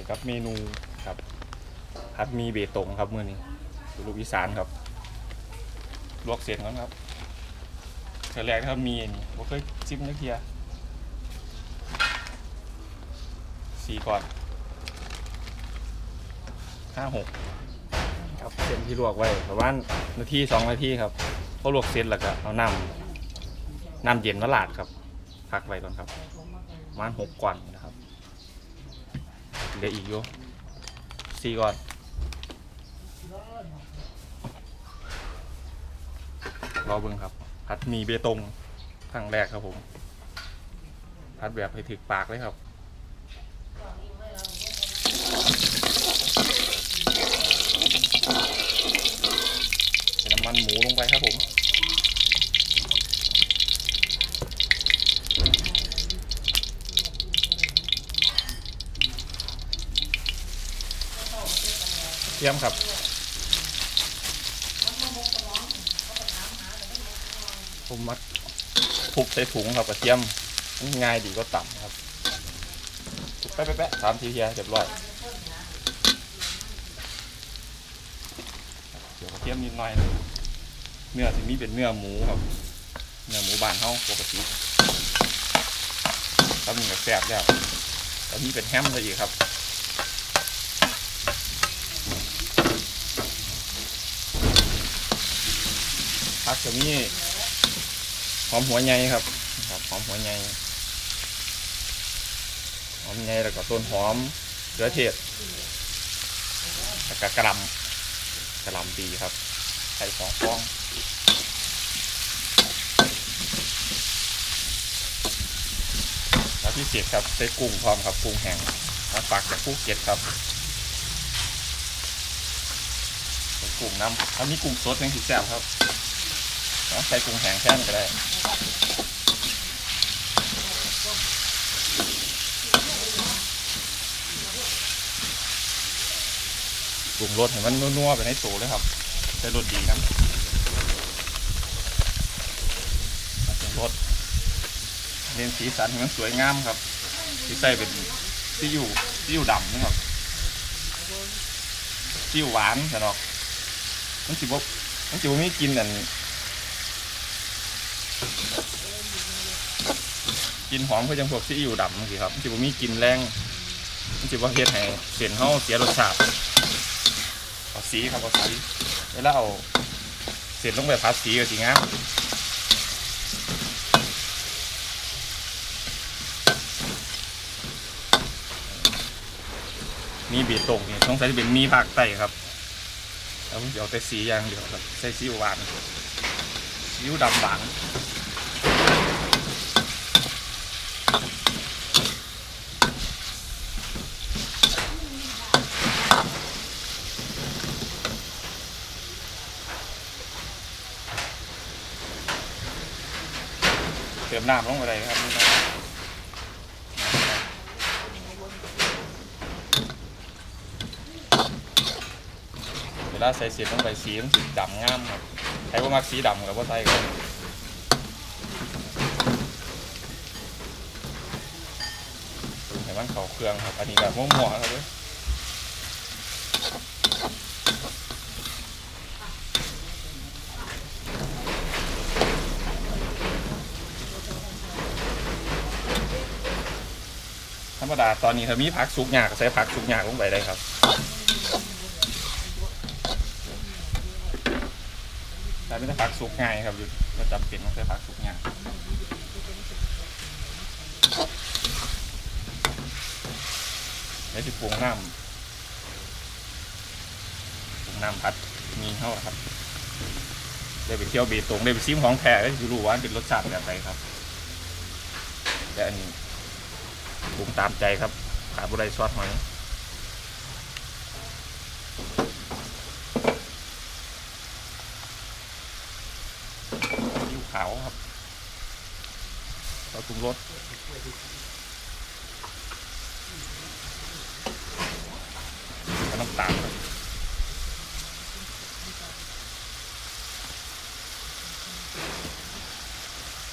กี่ยวกับเมนูครับผัดมีเบตงครับมื้อนี้ลูกอีสานครับลวกเสร็จแล้วครับเทื่อแรกนะครับมีนนี้ผมเคยชิมนักเทียสี่ก่อนห้าหกครับเส้นที่ลวกไว้ประมาณนาทีสองนาทีครับพอลวกเสร็จแล้วก็เอาน้ำน้ำเย็นมาลาดครับพักไว้ก่อนครับประมาณหกก่อน เหลืออีกอยู่สี่ก่อนรอเบิ่งครับพัดหมีเบตงครั้งแรกครับผมพัดแบบให้ถึกปากเลยครับใส่น้ำมันหมูลงไปครับผม เยี่ยมครับผมมักทุบใส่ถุงครับกระเทียมง่ายดีก็ต่ำครับทุบแป๊ะๆสามทีเทียเรียบร้อยเดี๋ยวกระเทียมนิดหน่อยเนื้อที่นี่เป็นเนื้อหมูครับเนื้อหมูบานเฮาปกติตอนนี้ก็แซ่บแล้วตอนนี้เป็นแฮมเลยอีกครับ กจะมีหอมหัวใหญ่ครับครับหอมหัวใหญ่หอมใหญ่แล้วก็ต้นหอมเขือเทศแล้วก็กระลำกระลำปีครับใส่สองฟองแล้วที่เจ็ดครับใส่กุ้งพร้อมครับกุ้งแห้งมาปักจากกุ้งเก็ดครับกุ้งน้ำถ้ามีกุ้งสดยังสีแซ่บครับ ใส่กุ้งแห้งแค่นก็ได้ปรุงรสให้มันนัวๆไปในตัวเลยครับใส่รสดีนะปรุงรสเน้นสีสันให้มันสวยงามครับ ที่ใส่เป็นซีอิ๊วซีอิ๊วดำนะครับซีอิ๊วหวานแต่เนาะมันสิบมันสิบม่กินอัน กินหอมเพื่อจังพวกซีอิ๊วดำสิครับมันจะบ่มีกลินแรงมันจะว่าเฮ็ดให้เส้นเฮาเสียรสชาติเอาสีครับเอาสีเวลาเอาเส้นลงไปผัดสีก็สิงามมีเบียดตกนี่สงสัยจะเป็นมีภาคใต้ครับแล้วผมจะเอาแต่สีอย่างเดียวครับใส่ซีอิ๊วหวานซีอิ๊วดำหวาน เติมน้ำลงไปเลยครับนี่ครับเวลาใส่สีลงไปสีมันสีดำงามครับใครว่ามักสีดำกับว่าใส่กันเห็น มันเขาเครื่องครับ อันนี้แบบม่วๆครับเว้ยธรรมดาตอนนี้ถ้ามีผักสุกหยากใส่ผักสุกหยากลงไปได้ครับแต่ไม่ได้ผักสุกง่ายครับอยู่ก็จำเป็นต้องใช้ผักสุกง่าย แล้วที่ปรุงน้ำปรุงน้ำผัดมีเท่าครับ ได้ไปเที่ยวเบตงได้ไปซิมของแท้ก็จะรู้ว่านเป็นรสชาติแบบไหนครับและอันนี้ปรุงตามใจครับขาบุไรซอสหอยยิ้วขาวครับเราปรุงรสแล้วน้ำตาล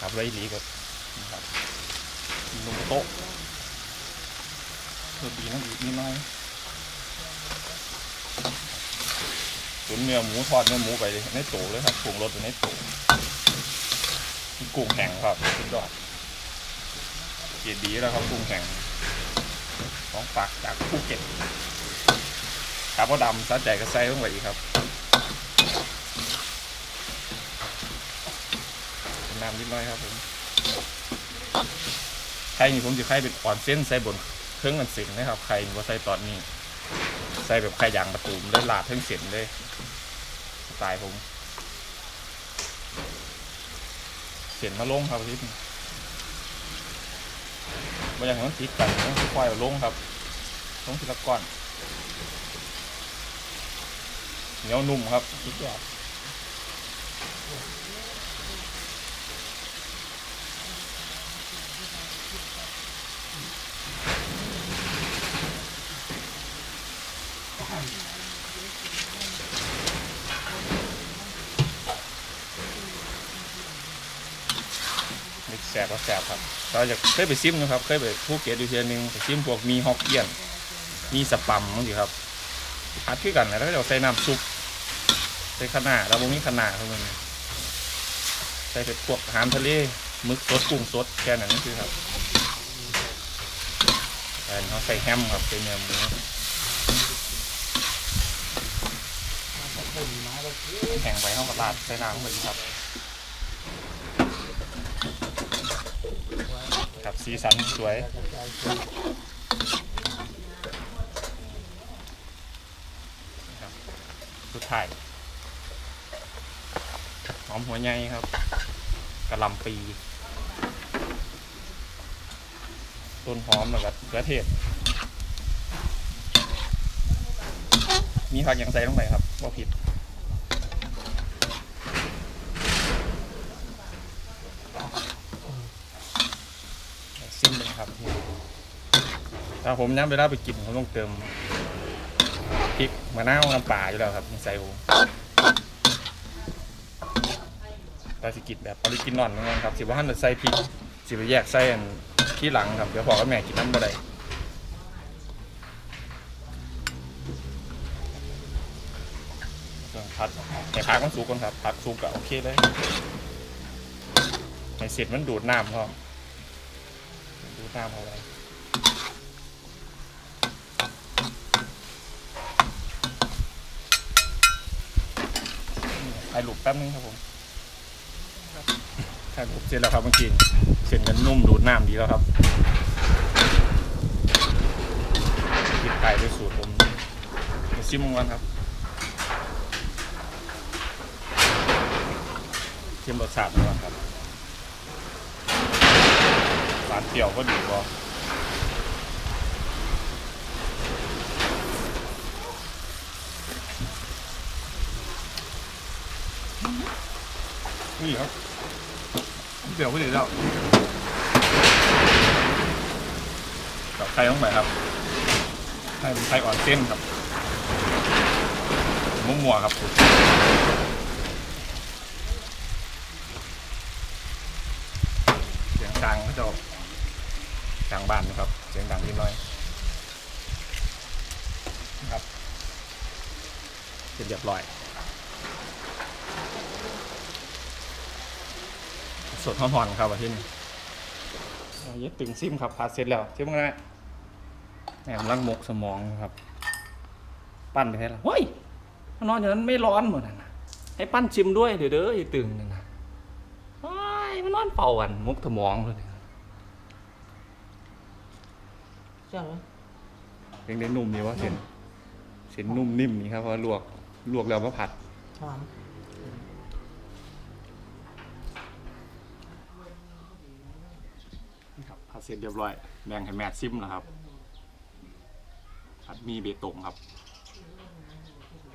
ครับ ครับไรลีครับนะครับนุ่มโต๊ะส่วนดีน้ำอีกนิดหน้อยตุ๋นเนื้อหมูทอดเนื้อหมูไปในโตเลยครับปรุงรสในโตมีกุ้งแข็งครับสุดยอดเกียดีแล้วครับกุ้งแข็งของฝากจากภูเก็ตครับพ่อดำซัดใจกระไซลงไปอีกครับ น้ำนิดหน้อยครับผมไข่นี่ผมจะไข่เป็นอ่อนเส้นใส่บนเครื่องมันเส้นนะครับไข่ว่าใส่ตอนนี้ ใส่แบบไข่ยางประตูมแล้วลาดทั้งเส้นเลยตล์ผมเส้นมาลงครับอาทิตย์นี้บางอย่างมันติดกันต้องค่อยๆเอาลงครับลงทีละก้อนเหนียวนุ่มครับสุดยอด แสบก็แสบครับเราจะเคยไปซิมนะครับ เคยไปภูเก็ตอยู่เทียหนึ่งไปซิมพวกมีฮอกเกี้ยน มีสปัมมั้งสิครับอัดคือกันนะแล้วก็เราใส่น้ำซุปใส่ขนาเราบ่มีขนาเขาเลยใส่เป็นพวกหารทะเลมึกสดกุ้งสดแค่นั้นนี่คือครับแต่เขาใส่แฮมครับใส่เนื้อหมูแห้งไปเขาก็ราดใส่น้ำเหมือนครับ ครับสีสันสวย ครับสุดท้ายหอมหัวใหญ่ครับกระลำปีต้นหอมแล้วก็กระเทศ มีผักอย่างใส่ลงไปครับว่าผิด ซิมเลยครับ ถ้าผมย้ำเวลาไปกินผมต้องเติมพริกมะนาวน้ำปลาอยู่แล้วครับใส่ผมแต่สิกินแบบออริจินอลนกันครับสิว่าท่านจะใส่พริกสิไปแยกใส่อันที่หลังครับเดี๋ยวพอกับแม่กินน้ำบ่ได้ผัดให้ผักมันสุกก่อนครับผักสุกก็โอเคเลยให้เสร็จมันดูดน้ำพอดูตามเอาไว้ ถ่ายรูปแป๊บนึงครับผมถ่ายรูปเสร็จแล้วครับเมื่อกี้เส้นกันนุ่มดูดน้ำดีแล้วครับติดไก่ด้วยสูตรผมมาชิมกันครับชิมรสชาติก่อนครับหวานเปรี้ยวก็ดีบ่ นี่ครับเปรี้ยวก็ดีแล้วกับไข่ต้องไปครับไข่เป็นไข่อ่อนเส้นครับมั่วๆครับเสียงดังเขาจะกลางบ้านนะครับ เสียงดังนิดหน่อยนะครับเสร็จเรียบร้อย สดหอนๆครับอาทิตย์นี้เอาเย็ดตึงซิมครับผัดเสร็จแล้วซิมกันนะแหมลังมกสมองครับ ปั้นไปแค่ละเฮ้ยนอนอย่างนั้นไม่ร้อนหมดนะให้ปั้นชิมด้วยเดี๋ยวเด้ออย่าตึงหนึ่งนะเฮ้ยมันนอนเป่ากันมกสมองเลยใช่ไหมเลี้ยงได้นุ่มนี่ว่าเส้นเส้นนุ่มนิ่มนี่ครับเพราะว่าลวกลวกแล้วมาผัดหอม เสร็จเรียบร้อยแบ่งให้แมทซิมนะครับผัดมีเบตงครับ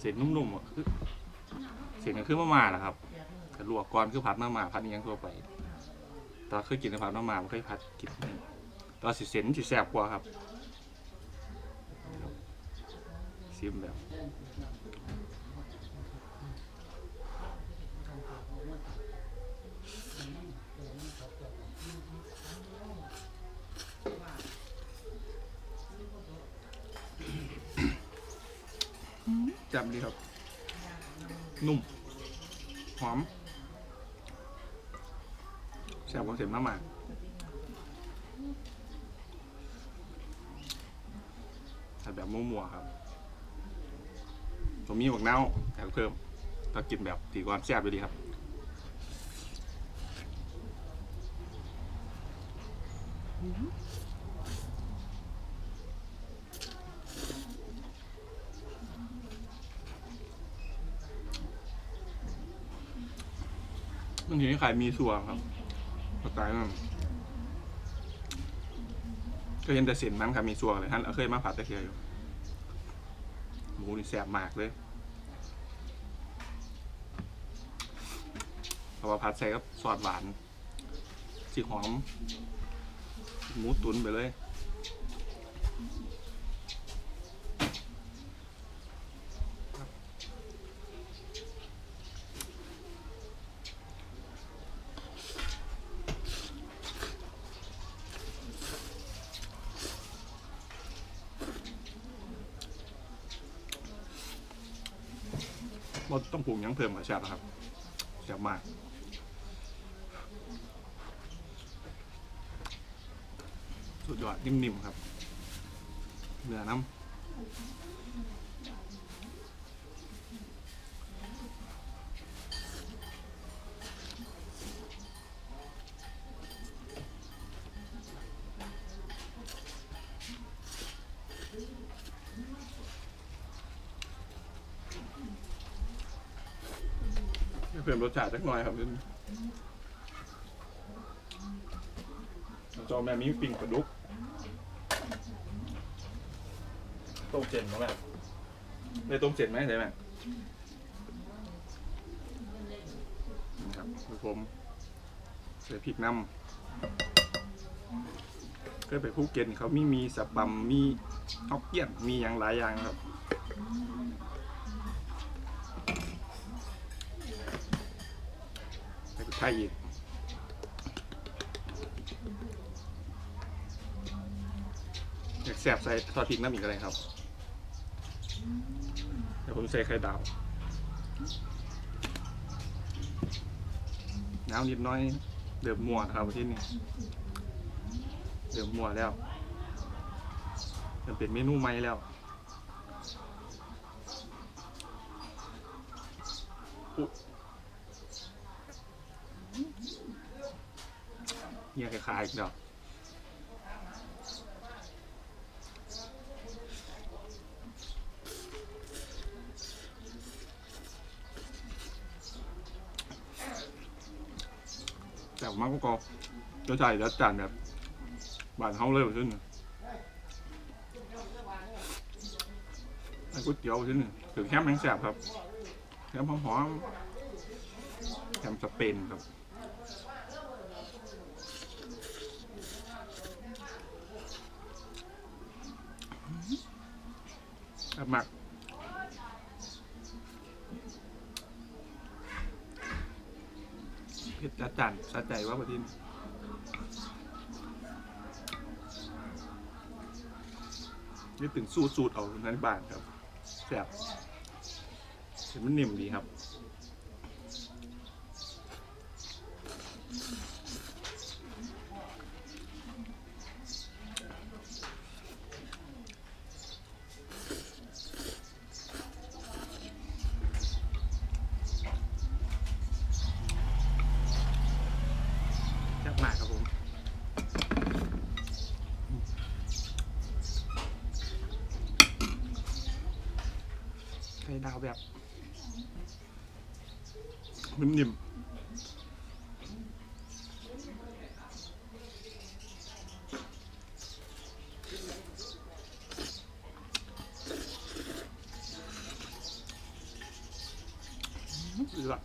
เส้นนุ่มๆอะคือเส้นก็คือมาม่านะครับกระลวกก่อนคือผัดมาม่าผัดนี้ยังทั่วไปตอนเคยกินแต่ผัดมาม่าไม่เคยผัดกินตอนสิเส้นสิแซ่บกว่าครับซิมแบบ จับดีครับ นุ่ม หอมแซ่บของเสียมมากมากแต่แบบมั่วๆครับผมมีบักเน่าแต่เพิ่มถ้ากินแบบตีความแซ่บไปดีครับ บางทีขายมีส่วนครับสไตล์นั้นก็เห็นแต่เส้นมันครับมีส่วนเลยท่านเคยมาผัดตะเคียนอยู่หมูนี่แสบมากเลยพราะว่าผัดใส่กับซอสหวานสีหอมหมูตุ๋นไปเลย ว่าต้องปรุงหยังเพิ่มกับแซ่บนะครับแซ่บมากสุดยอดนิ่มๆครับเนื้อน้ำ เพิ่มรสชาติสักหน่อยครับจอแม่มีปิ่งปลาดุกต้มเจนเขาแบบได้ต้มเจ็นไหมใช่ไหมครับคือผมใส่พริกน้ำก็ไปภูเก็ตนี่เขามีมีสับปำมีฮอกเกี้ยนมีอย่างหลายอย่างครับ ไอีก อยากแสบใส่ทอดพริกน้ำอีกอะไรครับ เดี๋ยวผมใส่ไข่ดาวน้ำนิดน้อย เดือบมัวครับที่นี่เดือบมัวแล้วจะเป็นเมนูใหม่แล้วอุ๊ยเนี่ยคล้าอีกเดี๋ยวแต่ผมมักก็จะใส่แล้วจานแบบบานเฮาเลยว่าซึ่งไอ้ก๋วยเตี๋ยวซึ่งถึงแคมแมงแสบครับแคมป์หอมแคมสเปนครับหมักเผ็ดจัดจันสะใจว่าประทินนี่ถึงสูตรสูตรเอาในบ้านครับแซ่บเห็นมันนิ่มดีครับ แซ่บมากครับผม ไข่ดาวแบบนิ่มๆเลือด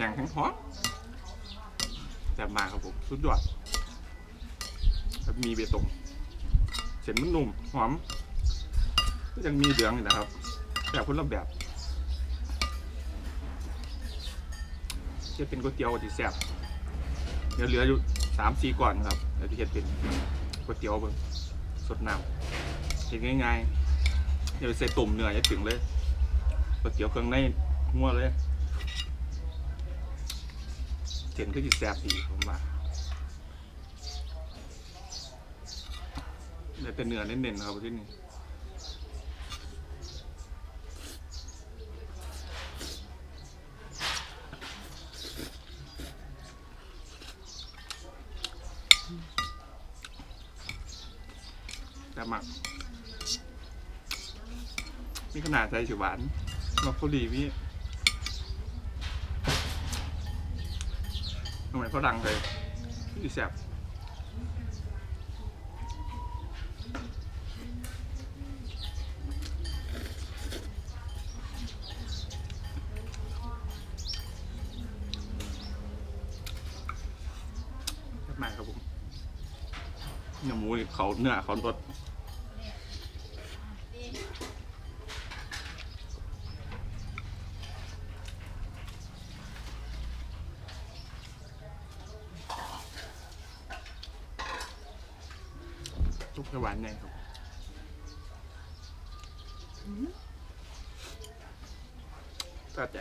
ไปกุ้งแห้งแข็งหอมแซ่บมาครับผมสุดยอดครับมีเบตงเส้นมันนุ่มหอมก็ยังมีเหลืองอยู่นะครับแบบคนละแบบจะเป็นก๋วยเตี๋ยวที่แซ่บเดี๋ยวเหลืออยู่สามสี่ก่อนครับเดี๋ยวที่เฮ็ดเป็นก๋วยเตี๋ยวเบิ่งสดน้ำเฮ็ดง่ายๆเดี๋ยวใส่ตุ่มเนื้อจะถึงเลยก๋วยเตี๋ยวเครื่องในหัวเลย เห็นก็จะแซ่บดีผมว่าแต่เนื้อเน้นๆครับที่นี่แต่หมักมีขนาดใจฉิวหวานบรอกโคลีพี่ทำไมเขาดั งเลยพี่แสบแซ่บมาครับผมเนื้อหมูนี่เขาเนื้อเขารส ทุกหวานเนี่ยครับตัดใจ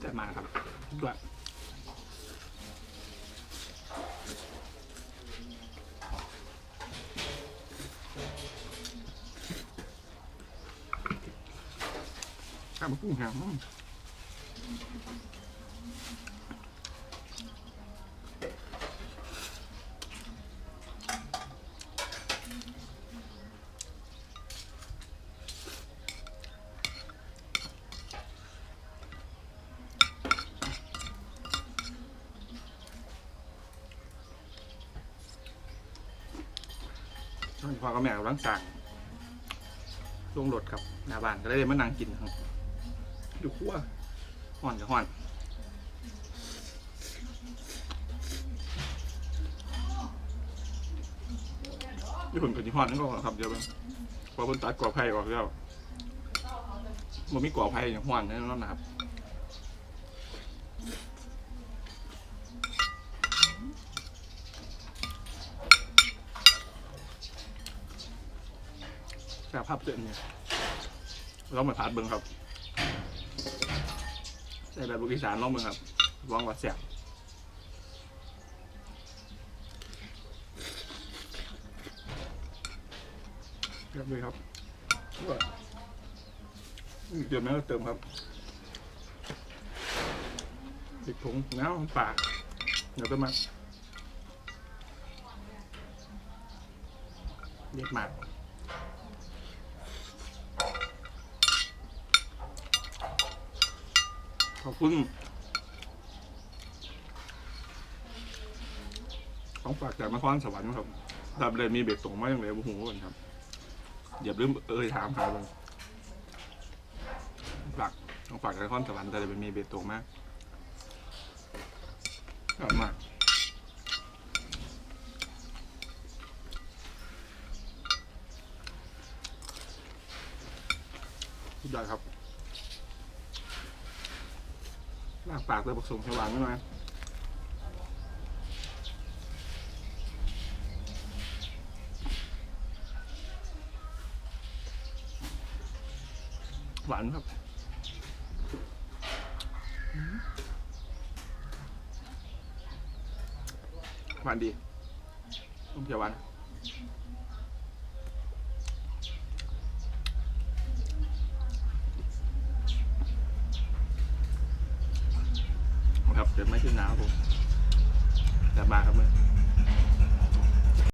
แต่มา ครับด้วยข้าวมันกุ้งแห้งมช่วง อกับแม่กำลังสั่งลงรถครับหน้าบ้านก็เลยมานั่งกินครับอยู่ขั้วห่อนกับห่อนญี่ปุ่นกับญี่ปุ่นนั่นก็ครับเดี๋ยวเบิ่งพอเพิ่นตัดกรอบไผ่ออกแล้วมันมีกรอบไผ่อย่างห่อนนั่นนะครับ ภาพเตือนเนี่ยลองมาทานเบิ้งครับใส่แบบลูกอีสานลองเบิ้งครับลองว่าแซ่บเรียบเลยครับว่าเดี๋ยวแม่ก็เติมครับติดถุงแล้วปากเดี๋ยวก็มาเรียกมาก ขอบคุณของฝากจากนครสวรรค์ครับดับเลยมีเบ็ดส่งมาอย่างไรบุหูกันครับอย่าลืมเอ่ยถามครับฝากของฝากจากนครสวรรค์แต่เลยมีเบ็ดส่งมากกลับมากดยอดครับ ลากปากเลยผสมหวานนิดหน่อยหวานครับหวานดี